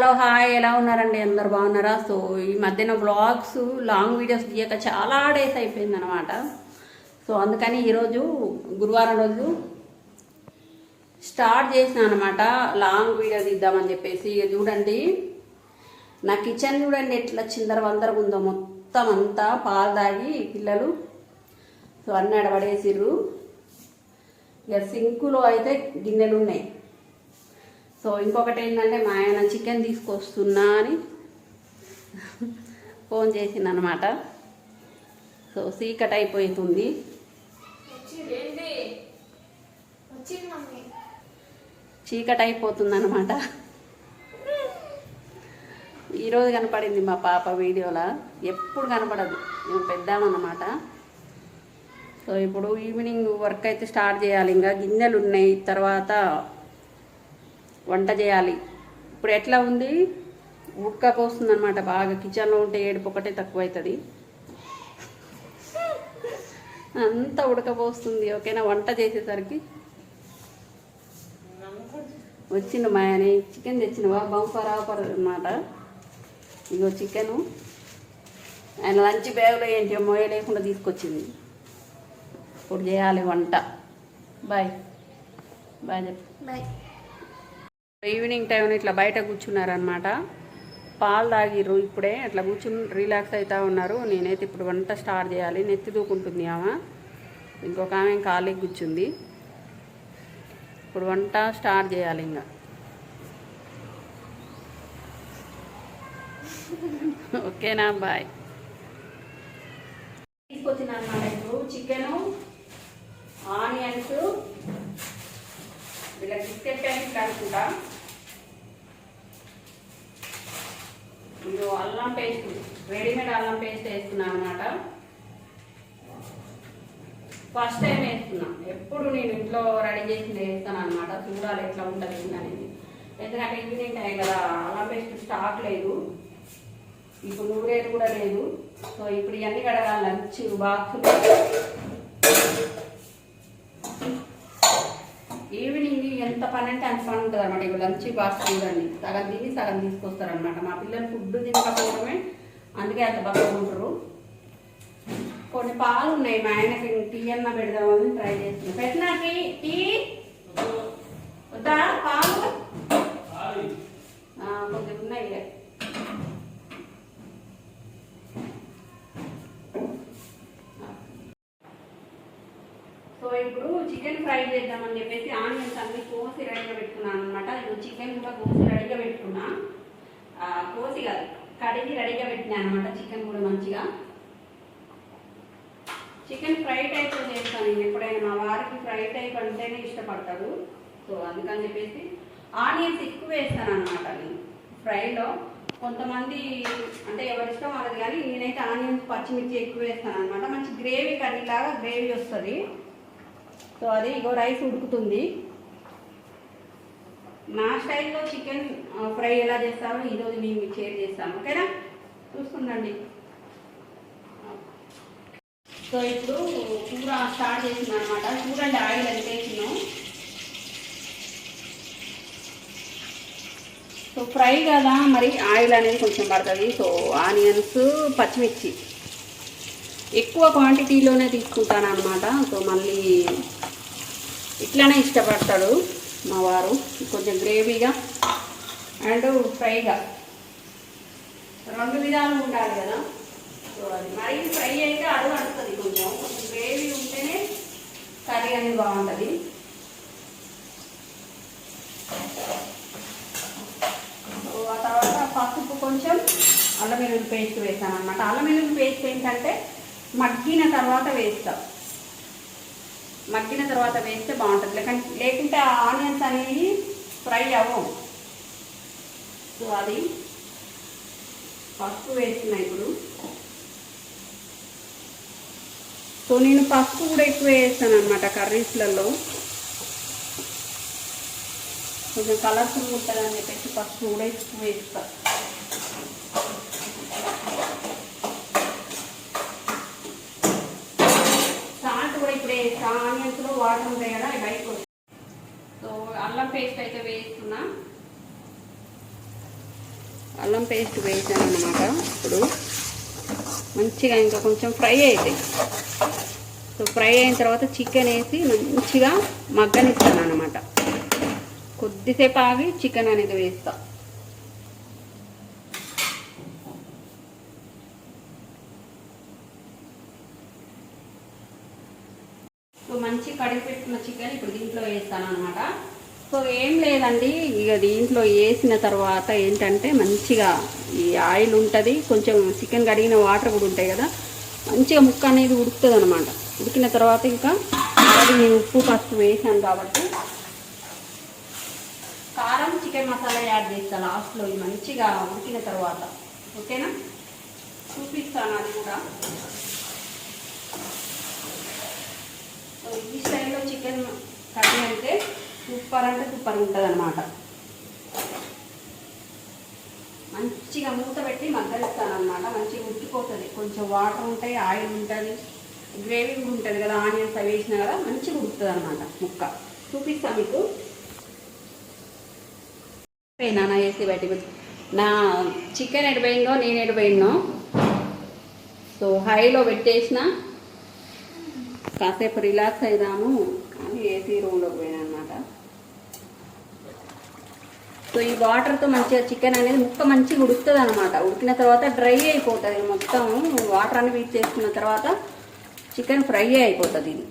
Hello hi ఎలా ఉన్నారండి? అందరు బాగున్నారా? సో ఈ మధ్యన బ్లాగ్స్ లాంగ్ వీడియోస్ తీయక చాలా డేస్ అయిపోయింది అనమాట సో అందుకని ఈరోజు గురువారం రోజు స్టార్ట్ చేసిన అనమాట లాంగ్ వీడియో తీద్దామని చెప్పేసి. ఇక చూడండి నా కిచెన్ చూడండి ఎట్లా చిందర వందరగా ఉందో మొత్తం అంతా పాలు తాగి పిల్లలు. సో అన్నీ అడబడేసిర్రు. ఇక సింకులో అయితే గిన్నెలు ఉన్నాయి సో ఇంకొకటి ఏంటంటే మా ఆయన చికెన్ తీసుకొస్తున్నా అని ఫోన్ చేసింది అనమాట సో సీకట్ అయిపోతుంది చీకట్ అయిపోతుంది అనమాట ఈరోజు కనపడింది మా పాప వీడియోలో. ఎప్పుడు కనపడదు. మేము పెద్దామన్నమాట. సో ఇప్పుడు ఈవినింగ్ వర్క్ అయితే స్టార్ట్ చేయాలి. ఇంకా గిన్నెలు ఉన్నాయి తర్వాత వంట చేయాలి. ఇప్పుడు ఎట్లా ఉంది? ఉడకపోస్తుంది అనమాట బాగా. కిచెన్లో ఉంటే ఏడుపు ఒకటే తక్కువ అవుతుంది అంతా ఉడకపోస్తుంది. ఓకేనా? వంట చేసేసరికి వచ్చిండు మా ఆయన. చికెన్ తెచ్చినవా బంపర్ ఆఫర్ అనమాట ఇగో చికెను. ఆయన లంచ్ బ్యాగ్లో ఏంటి? మోయ లేకుండా తీసుకొచ్చింది. ఇప్పుడు చేయాలి వంట. బాయ్. బాయ్ చెప్పు. బాయ్. ఈవినింగ్ టైం ఇట్లా బయట కూర్చున్నారనమాట పాలు తాగిర్రు ఇప్పుడే అట్లా కూర్చుని రిలాక్స్ అవుతూ ఉన్నారు. నేనైతే ఇప్పుడు వంట స్టార్ట్ చేయాలి. నెత్తి దూకుంటుంది ఆమె. ఇంకొక ఆమె ఖాళీ కూర్చుంది. ఇప్పుడు వంట స్టార్ట్ చేయాలి ఇంకా ఓకేనా బాయ్. తీసుకొచ్చిన ఇప్పుడు. చికెను ఆనియన్స్ ఇలా బిస్కెట్ ప్యాకెట్ కలుపుకుంటా ఇది అల్లం పేస్ట్ రెడీమేడ్ అల్లం పేస్ట్ వేస్తున్నాను అనమాట ఫస్ట్ టైం వేస్తున్నా. ఎప్పుడు నేను ఇంట్లో రెడీ చేసి వేస్తాను అనమాట చూడాలి ఎట్లా ఉంటుంది ఏంటి అనేది ఎందుకంటే ఈవినింగ్ టైం కదా అల్లం పేస్ట్ స్టాక్ లేదు. ఇప్పుడు నూరేలు కూడా లేదు. సో ఇప్పుడు ఇవన్నీ కడగాలి లంచ్ బాక్స్ ఈవినింగ్ ఎంత పని అంటే అంత పని ఉంటుంది అనమాట ఇవి లంచ్ బాక్స్ చూడండి సగం తిని సగం తీసుకొస్తారు అనమాట మా పిల్లలు ఫుడ్ తినకపోవడమే. అందుకే అంత బాగా ఉంటారు. కొన్ని పాలు ఉన్నాయి మా ఆయనకి. టీ అన్న పెడదామని ట్రై చేస్తున్నాను పెట్టినాకి టీ టీ వద్దా పాలు ఆ, కొంచెం ఉన్నాయి ఇక. సో ఇప్పుడు చికెన్ ఫ్రై చేద్దామని చెప్పేసి ఆనియన్స్ అన్ని కోసి రెడీగా పెట్టుకున్నాను అనమాట ఇప్పుడు చికెన్ కూడా కోసి రెడీగా పెట్టుకున్నా. కోసి కాదు కడిగి రెడీగా పెట్టినాను అనమాట చికెన్ కూడా మంచిగా. చికెన్ ఫ్రై టైప్ చేస్తాను నేను ఎప్పుడైనా. మా వారికి ఫ్రై టైప్ అంటేనే ఇష్టపడతాడు సో అందుకని చెప్పేసి ఆనియన్స్ ఎక్కువ వేస్తాను అనమాట నేను ఫ్రైలో. కొంతమంది అంటే ఎవరి ఇష్టం వాళ్ళది కానీ నేనైతే ఆనియన్స్ పచ్చిమిర్చి ఎక్కువ వేస్తాను అనమాట మంచి గ్రేవీ కర్రీ లాగా గ్రేవీ వస్తుంది. సో అది ఇగో రైస్ ఉడుకుతుంది. నా స్టైల్లో చికెన్ ఫ్రై ఎలా చేస్తారో ఈరోజు మేము షేర్ చేస్తాము. ఓకేనా? చూస్తుండండి. సో ఇప్పుడు కూర స్టార్ట్ చేసింది అనమాట చూడండి ఆయిల్ ఎంత వేసినాం సో ఫ్రై కదా మరి ఆయిల్ అనేది కొంచెం పడుతుంది. సో ఆనియన్స్ పచ్చిమిర్చి. ఎక్కువ క్వాంటిటీలోనే తీసుకుంటాను అనమాట సో మళ్ళీ ఇట్లానే ఇష్టపడతాడు మా వారు. కొంచెం గ్రేవీగా అండ్ ఫ్రైగా. రెండు విధాలు ఉండాలి కదా. సో అది మరీ ఫ్రై అయితే అడుగు అంటుంది కొంచెం. కొంచెం గ్రేవీ ఉంటేనే కర్రీ అనేది బాగుంటుంది. సో ఆ తర్వాత పసుపు కొంచెం అల్లం వెల్లుల్లి పేస్ట్ వేసాను అనమాట అల్లం వెల్లుల్లి పేస్ట్ ఏంటంటే మగ్గిన తర్వాత వేస్తాం. మగ్గిన తర్వాత వేస్తే బాగుంటుంది. లేకంటే లేకుంటే ఆ ఆనియన్స్ అనేవి ఫ్రై అవ్వవు. సో అది పసుపు వేస్తున్నా ఇప్పుడు. సో నేను పసుపు కూడా ఎక్కువ వేస్తాను అనమాట కర్రీస్లలో. కొంచెం కలర్ఫుల్ ఉంటుందని చెప్పేసి పసుపు కూడా ఎక్కువ వేస్తాను పేస్ట్ ఆనియన్స్లో వాటర్ ఉంటాయి కదా అవి బయటకు సో అల్లం పేస్ట్ అయితే వేస్తున్నా. అల్లం పేస్ట్ వేసాను అనమాట ఇప్పుడు. మంచిగా ఇంకా కొంచెం ఫ్రై అవుతాయి సో ఫ్రై అయిన తర్వాత చికెన్ వేసి మంచిగా మగ్గనిస్తాను అనమాట కొద్దిసేపు ఆగి చికెన్ అనేది వేస్తాను సో మంచి కడిగి పెట్టుకున్న చికెన్ ఇప్పుడు దీంట్లో వేస్తాను అనమాట సో అండి ఇక దీంట్లో వేసిన తర్వాత ఏంటంటే మంచిగా ఈ ఆయిల్ ఉంటుంది కొంచెం చికెన్ కడిగిన వాటర్ కూడా ఉంటాయి కదా మంచిగా ముక్క అనేది ఉడుకుతుంది అనమాట ఉడికిన తర్వాత ఇంకా అది నేను ఉప్పు పసుపు వేసాను కాబట్టి కారం చికెన్ మసాలా యాడ్ చేస్తాను లాస్ట్లో ఇది మంచిగా ఉడికిన తర్వాత. ఓకేనా? చూపిస్తాను అది కూడా సో ఈ స్టైల్లో చికెన్ కర్రీ అంటే సూపర్ అంటే సూపర్ ఉంటుంది అనమాట మంచిగా మూత పెట్టి మగ్గలిస్తాను అనమాట మంచిగా ఉడికిపోతుంది. కొంచెం వాటర్ ఉంటాయి ఆయిల్ ఉంటుంది గ్రేవీ కూడా ఉంటుంది కదా ఆనియన్స్ అవి వేసినా కదా మంచిగా ఉడుకుతుంది అనమాట ముక్క. చూపిస్తాను మీకు. నాన్న వేసి బయటికి నా చికెన్ ఎడిపోయిందో నేను ఎడిపోయినో సో హైలో పెట్టేసిన. కాసేపు రిలాక్స్ అయిదాము. అని ఏసీ రూమ్లోకి పోయినా అనమాట సో ఈ వాటర్తో మంచిగా చికెన్ అనేది ముక్క మంచిగా ఉడుకుతుంది అనమాట ఉడికిన తర్వాత డ్రై అయిపోతుంది మొత్తం. వాటర్ అని వీట్ చేసుకున్న తర్వాత చికెన్ ఫ్రై అయిపోతుంది ఇది.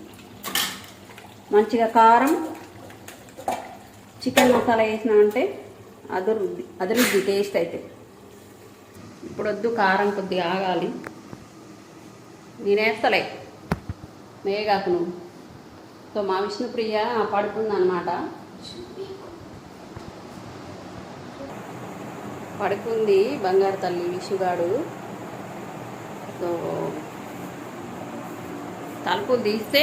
మంచిగా కారం చికెన్ మసాలా వేసినా అంటే అదురుద్ది అదురుద్ది టేస్ట్ అయితే. ఇప్పుడు వద్దు కారం కొద్దిగా ఆగాలి. నేనేస్తలే. మేఘాకు నువ్వు. సో మా విష్ణుప్రియ పడుకుందనమాట పడుకుంది బంగారు తల్లి విషుగాడు. సో తలుపులు తీస్తే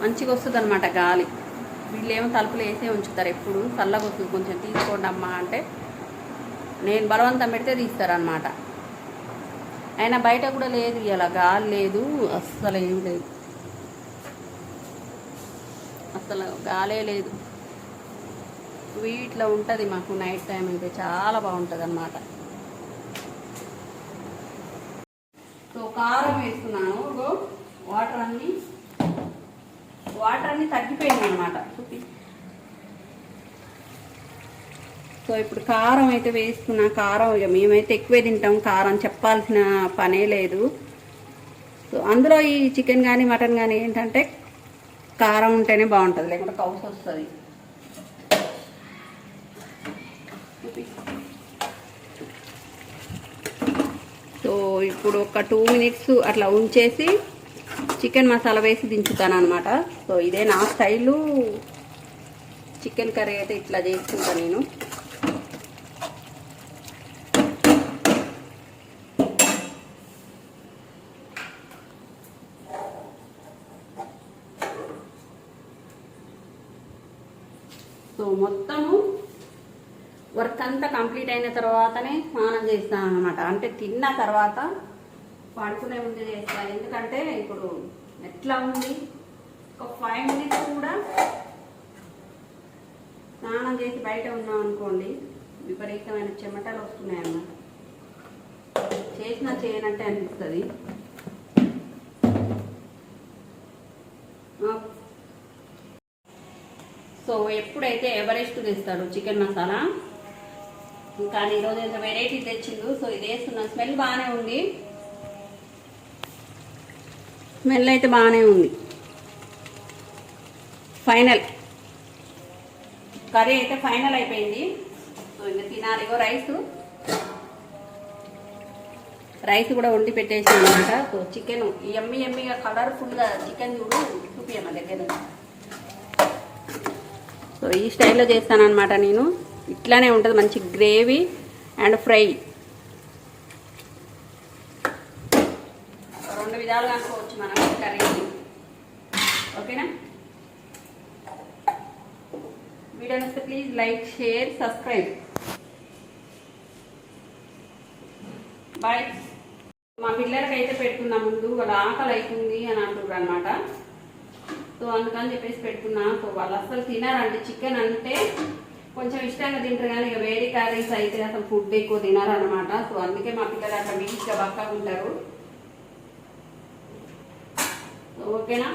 మంచిగా వస్తుంది అనమాట గాలి వీళ్ళేమో తలుపులు వేసే ఉంచుతారు ఎప్పుడు. చల్లగా వస్తుంది. కొంచెం తీసుకోండి అమ్మా అంటే నేను బలవంతం పెడితే తీస్తారనమాట అయినా బయట కూడా లేదు ఇలా గాలి లేదు. అస్సలు ఏం లేదు. అసలు గాలే లేదు. వీటిలో ఉంటుంది మాకు నైట్ టైం అయితే చాలా బాగుంటుంది అనమాట సో కారం వేస్తున్నాను వాటర్ అన్నీ వాటర్ అన్నీ తగ్గిపోయింది అనమాట సో ఇప్పుడు కారం అయితే వేసుకున్నా కారం ఇక మేమైతే ఎక్కువే తింటాం కారం చెప్పాల్సిన పనే లేదు. సో అందులో ఈ చికెన్ కానీ మటన్ కానీ ఏంటంటే కారం ఉంటేనే బాగుంటుంది లేకుంటే కౌస్ వస్తుంది సో ఇప్పుడు ఒక టూ మినిట్స్ అట్లా ఉంచేసి చికెన్ మసాలా వేసి దించుతాను అనమాట సో ఇదే నా స్టైలు. చికెన్ కర్రీ అయితే ఇట్లా చేసుకుంటాను నేను. సో మొత్తము వర్క్ అంతా కంప్లీట్ అయిన తర్వాతనే స్నానం చేస్తాను అనమాట అంటే తిన్న తర్వాత పడుకునే ముందు చేస్తాను ఎందుకంటే ఇప్పుడు ఎట్లా ఉంది? ఒక ఫైవ్ మినిట్స్ కూడా స్నానం చేసి బయట ఉన్నాం అనుకోండి విపరీతమైన చెమటలు వస్తున్నాయి అన్నమాట చేసినా చేయనట్టే అనిపిస్తుంది. సో ఎప్పుడైతే ఎవరెస్ట్ తెస్తాడు చికెన్ మసాలా? కానీ ఈరోజు ఏదో వెరైటీ తెచ్చిండు? సో ఇది వేస్తున్నా. స్మెల్ బాగానే ఉంది. స్మెల్ అయితే బాగానే ఉంది. ఫైనల్ కర్రీ అయితే ఫైనల్ అయిపోయింది. సో ఇంకా తినాలిగో రైస్. రైస్ కూడా వండి పెట్టేసి అనమాట సో చికెన్ ఎమ్మి ఎమ్మిగా కలర్ఫుల్గా చికెన్ చూడు చూపియమ్మ దగ్గర. సో ఈ స్టైల్లో చేస్తానన్నమాట నేను. ఇట్లానే ఉంటుంది. మంచి గ్రేవీ అండ్ ఫ్రై. రెండు విధాలుగా అనుకోవచ్చు మనం కర్రీ. ఓకేనా? వీడియో నచ్చితే please like share subscribe. Bye. మా పిల్లలకి అయితే పెట్టుకున్నా ముందు. వాళ్ళ ఆకలి అవుతుంది అని అంటున్నారు అనమాట సో అందుకని చెప్పేసి పెట్టుకున్నా సో వాళ్ళు అసలు తినారంటే చికెన్ అంటే కొంచెం ఇష్టంగా తింటారు కానీ ఇక వేడి కర్రీస్ అయితే అసలు ఫుడ్ ఎక్కువ తినరు అనమాట సో అందుకే మా పిల్లలు అట్లా వీక్గా బక్కగా ఉంటారు. ఓకేనా?